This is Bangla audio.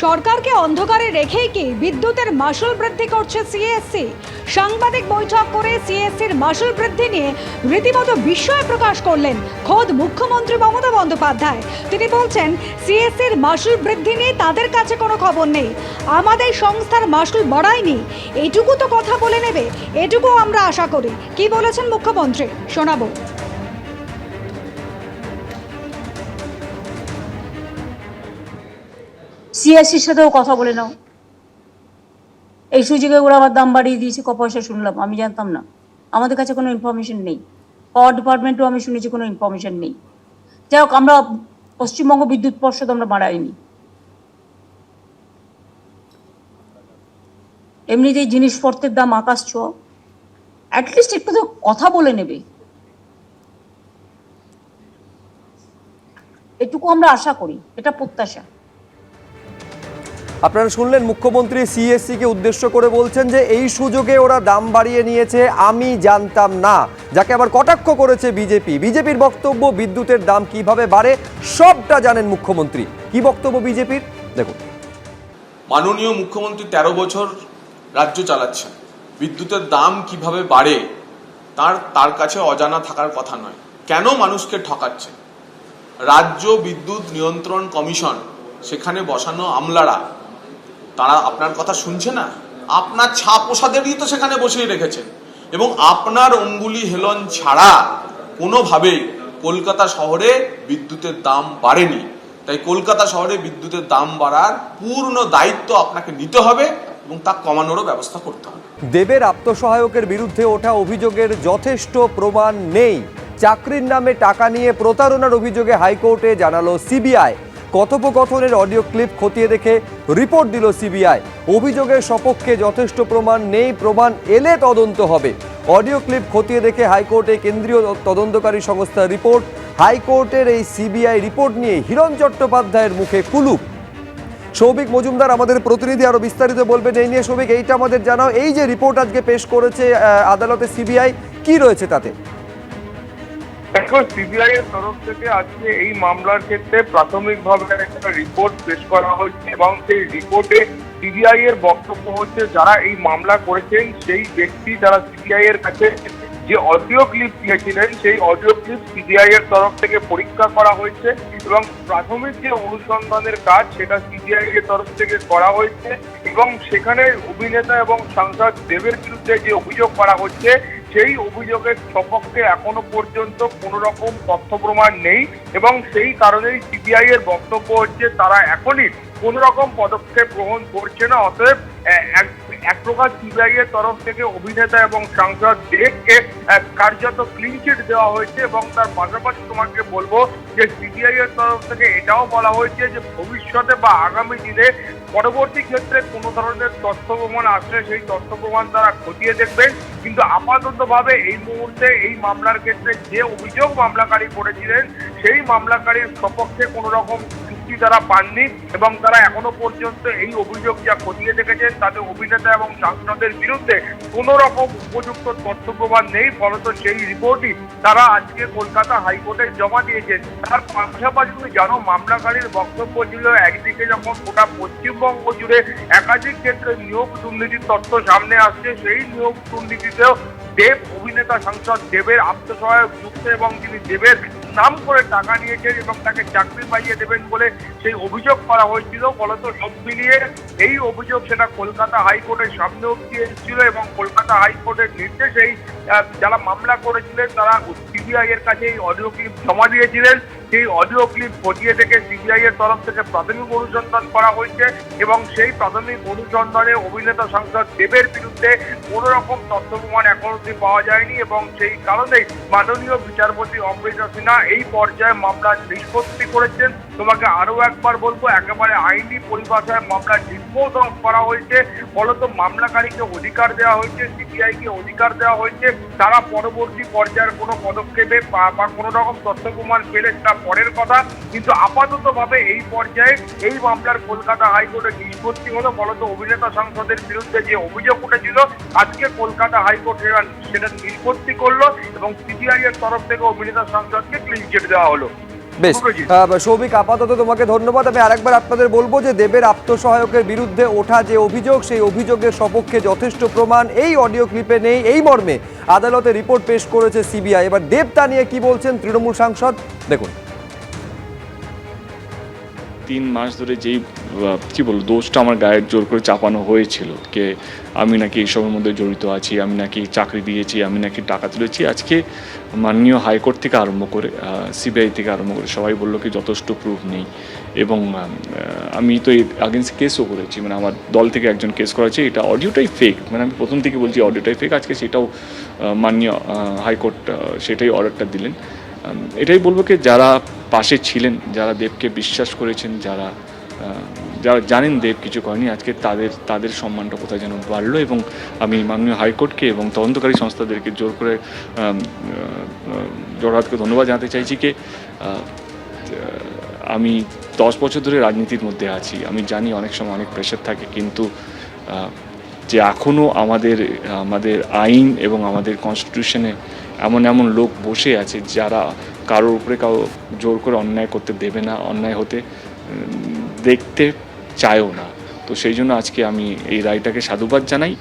সরকারকে অন্ধকারে রেখেই কি বিদ্যুতের মাসুল বৃদ্ধি করছে সিএসসি সাংবাদিক বৈঠক করে সিএসসির মাসুল বৃদ্ধি নিয়ে রীতিমতো বিস্ময় প্রকাশ করলেন খোদ মুখ্যমন্ত্রী মমতা বন্দ্যোপাধ্যায়। তিনি বলছেন সিএসসির মাসুল বৃদ্ধি নিয়ে তাদের কাছে কোনো খবর নেই। আমাদের সংস্থার মাসুল বাড়ায়নি। এটুকু তো কথা বলে নেবে। এটুকু আমরা আশা করি। কি বলেছেন মুখ্যমন্ত্রী? শোনাবো। সিএসসির সাথেও কথা বলে নাও। এই সুযোগে ওরা আবার দাম বাড়িয়ে দিয়েছে ক পয়সা শুনলাম। আমি জানতাম না। আমাদের কাছে কোনো ইনফরমেশন নেই। পাওয়ার ডিপার্টমেন্টও আমি শুনেছি কোনো ইনফরমেশন নেই। যাই হোক, আমরা পশ্চিমবঙ্গ বিদ্যুৎ পর্ষদ আমরা বাড়াইনি। এমনিতেই জিনিসপত্রের দাম আকাশ ছোঁয়া অ্যাটলিস্ট একটু তো কথা বলে নেবে। এটুকু আমরা আশা করি, এটা প্রত্যাশা। আপনারা শুনলেন মুখ্যমন্ত্রী সিএসসি কে উদ্দেশ্য করে বলছেন যে এই সুযোগে ওরা দাম বাড়িয়ে নিয়েছে, আমি জানতাম না। যাকে আবার কটাক্ষ করেছে বিজেপি। বিজেপির বক্তব্য, বিদ্যুতের দাম কীভাবে বাড়ে, সবটা জানেন মুখ্যমন্ত্রী। কি বক্তব্য বিজেপির? দেখুন। মাননীয় মুখ্যমন্ত্রী তেরো বছর রাজ্য চালাচ্ছেন। বিদ্যুতের দাম কীভাবে বাড়ে, তার তার কাছে অজানা থাকার কথা নয়। কেন মানুষকে ঠকাচ্ছে রাজ্য বিদ্যুৎ নিয়ন্ত্রণ কমিশন, সেখানে বসানো আমলারা তারা আপনার কথা শুনছে না? আপনার ছাপ প্রসাদেরই তো সেখানে বসিয়ে রেখেছেন এবং আপনার অঙ্গুলি হেলন ছাড়া কোনোভাবেই কলকাতা শহরে বিদ্যুতের দাম বাড়েনি। তাই কলকাতা শহরে বিদ্যুতের দাম বাড়ার পূর্ণ দায়িত্ব আপনাকে নিতে হবে এবং তা কমানোরও ব্যবস্থা করতে হবে। দেবের আত্মসহায়কের বিরুদ্ধে ওঠা অভিযোগের যথেষ্ট প্রমাণ নেই। চাকরির নামে টাকা নিয়ে প্রতারণার অভিযোগে হাইকোর্টে জানালো সিবিআই। কথোপকথনের অডিও ক্লিপ খতিয়ে দেখে রিপোর্ট দিল সিবিআই। অভিযোগের সপক্ষে যথেষ্ট প্রমাণ নেই, প্রমাণ এলে তদন্ত হবে। অডিও ক্লিপ খতিয়ে দেখে হাইকোর্টে কেন্দ্রীয় তদন্তকারী সংস্থার রিপোর্ট। হাইকোর্টের এই সিবিআই রিপোর্ট নিয়ে হিরণ চট্টোপাধ্যায়ের মুখে কুলুপ। সৌভিক মজুমদার, আমাদের প্রতিনিধি আরও বিস্তারিত বলবেন। এই নিয়ে সৌভিক, এইটা আমাদের জানাও। এই যে রিপোর্ট আজকে পেশ করেছে আদালতে সিবিআই, কি রয়েছে তাতে? দেখো সিবিআই এর তরফ থেকে আজকে এই মামলার ক্ষেত্রে প্রাথমিকভাবে একটা রিপোর্ট পেশ করা হয়েছে এবং সেই রিপোর্টে সিবিআই এর বক্তব্য হচ্ছে, যারা এই মামলা করেছেন, সেই ব্যক্তি যারা সিবিআই এর কাছে যে অডিও ক্লিপ দিয়েছিলেন, সেই অডিও ক্লিপ সিবিআই এর তরফ থেকে পরীক্ষা করা হয়েছে এবং প্রাথমিক যে অনুসন্ধানের কাজ, সেটা সিবিআই এর তরফ থেকে করা হয়েছে এবং সেখানে অভিনেতা এবং সাংসদ দেবের বিরুদ্ধে যে অভিযোগ করা হচ্ছে সেই অভিযোগের সপক্ষে এখনও পর্যন্ত কোনো রকম তথ্য প্রমাণ নেই এবং সেই কারণেই সিবিআই এর বক্তব্য হচ্ছে তারা এখনই কোন রকম পদক্ষেপ গ্রহণ করছে না। অতএব এক প্রকার সিবিআই এর তরফ থেকে অভিনেতা এবং সাংসদ দেবকে কার্যত ক্লিন চিট দেওয়া হয়েছে এবং তার পাশাপাশি তোমাকে বলব যে সিবিআই এর তরফ থেকে এটাও বলা হয়েছে যে ভবিষ্যতে বা আগামী দিনে পরবর্তী ক্ষেত্রে কোনো ধরনের তথ্য প্রমাণ আসলে সেই তথ্য প্রমাণ তারা খতিয়ে দেখবেন। কিন্তু আপাতত ভাবে এই মুহূর্তে এই মামলার ক্ষেত্রে যে অভিযোগ মামলাকারী করেছিলেন, সেই মামলাকারীর সপক্ষে কোনো রকম চুক্তি তারা পাননি এবং তারা এখনও পর্যন্ত এই অভিযোগ যা খতিয়ে দেখেছেন, তাতে অভিনেতা এবং সাংসদের বিরুদ্ধে কোনো রকম উপযুক্ত তথ্য প্রমাণ নেই, ফলত সেই রিপোর্টই তারা আজকে কলকাতা হাইকোর্টে জমা দিয়েছেন। তার পাশাপাশি তুমি জানো, মামলাকারীর বক্তব্য ছিল একদিকে যখন গোটা পশ্চিমবঙ্গ জুড়ে একাধিক ক্ষেত্রে নিয়োগ দুর্নীতির তথ্য সামনে আসছে, সেই নিয়োগ দুর্নীতিতেও দেব অভিনেতা সাংসদ দেবের আত্মসহায়ক যুক্ত এবং তিনি দেবের নাম করে টাকা নিয়েছেন এবং তাকে চাকরি পাইয়ে দেবেন বলে সেই অভিযোগ করা হয়েছিল। ফলত সব মিলিয়ে এই অভিযোগ সেটা কলকাতা হাইকোর্টের সামনে অব্দি এসেছিল এবং কলকাতা হাইকোর্টের নির্দেশেই যারা মামলা করেছিলেন, তারা সিবিআই এর কাছে এই অডিও ক্লিপ জমা দিয়েছিলেন। সেই অডিও ক্লিপ খতিয়ে দেখে সিবিআই এর তরফ থেকে প্রাথমিক অনুসন্ধান করা হয়েছে এবং সেই প্রাথমিক অনুসন্ধানে অভিনেতা সাংসদ দেবের বিরুদ্ধে কোনো রকম তথ্য প্রমাণ এখন অব্দি পাওয়া যায়নি এবং সেই কারণেই মাননীয় বিচারপতি অমৃতা সিনহা এই পর্যায়ে মামলা নিষ্পত্তি করেছেন। তোমাকে আরও একবার বলব, একেবারে আইনি পরিভাষায় মামলা ডিসপোজ করা হয়েছে। ফলত মামলাকারীকে অধিকার দেওয়া হয়েছে সিবিআই কে অধিকার দেওয়া হয়েছে। তারা পরবর্তী পর্যায়ের কোনো পদক্ষেপে বা কোনো রকম তথ্য প্রমাণ পেলে সেটা পরের কথা। কিন্তু আপাতত ভাবে এই পর্যায়ে এই মামলার কলকাতা হাইকোর্টে নিষ্পত্তি হলো। ফলত অভিনেতা সাংসদের বিরুদ্ধে যে অভিযোগ উঠেছিল, আজকে কলকাতা হাইকোর্ট সেটা নিষ্পত্তি করল এবং সিবিআই এর তরফ থেকে অভিনেতা সাংসদকে ক্লিন চিট দেওয়া হলো। বেশ সৌভিক আপাতত তোমাকে ধন্যবাদ। আমি আরেকবার আপনাদের বলব যে দেবের আত্মসহায়কের বিরুদ্ধে ওঠা যে অভিযোগ সেই অভিযোগের সপক্ষে যথেষ্ট প্রমাণ। এই অডিও ক্লিপে নেই এই মর্মে আদালতে রিপোর্ট পেশ করেছে সিবিআই। এবার দেব তা নিয়ে কি বলছেন তৃণমূল সাংসদ? দেখুন। তিন মাস ধরে যেই কী বলব, দোষটা আমার গায়ের জোর করে চাপানো হয়েছিল কে আমি নাকি এইসবের মধ্যে জড়িত আছি, আমি নাকি চাকরি দিয়েছি, আমি নাকি টাকা তুলেছি। আজকে মাননীয় হাইকোর্ট থেকে আরম্ভ করে সিবিআই থেকে আরম্ভ করে সবাই বলল কি যথেষ্ট প্রুফ নেই। এবং আমি তো এর আগেন্স্ট কেসও করেছি মানে আমার দল থেকে একজন কেস করেছে, এটা অডিওটাই ফেক মানে আমি প্রথম থেকে বলছি অডিওটাই ফেক আজকে সেটাও মাননীয় হাইকোর্ট সেটাই অর্ডারটা দিলেন। এটাই বলব কি, যারা পাশে ছিলেন, যারা দেবকে বিশ্বাস করেছেন, যারা যারা জানেন দেব কিছু করেনি, আজকে তাদের তাদের সম্মানটা কোথায় যেন বাড়লো এবং আমি মাননীয় হাইকোর্টকে এবং তদন্তকারী সংস্থাদেরকে জোর করে জোরহাতকে ধন্যবাদ জানাতে চাইছি কি আমি দশ বছর ধরে রাজনীতির মধ্যে আছি। আমি জানি অনেক সময় অনেক প্রেশার থাকে, কিন্তু যে এখনও আমাদের আমাদের আইন এবং আমাদের কনস্টিটিউশনে এমন এমন লোক বসে আছে যারা কারোর উপরে কাউ জোর করে অন্যায় করতে দেবে না, অন্যায় হতে দেখতে চায়ও না। তো সেই জন্য আজকে আমি এই রায়টাকে সাধুবাদ জানাই।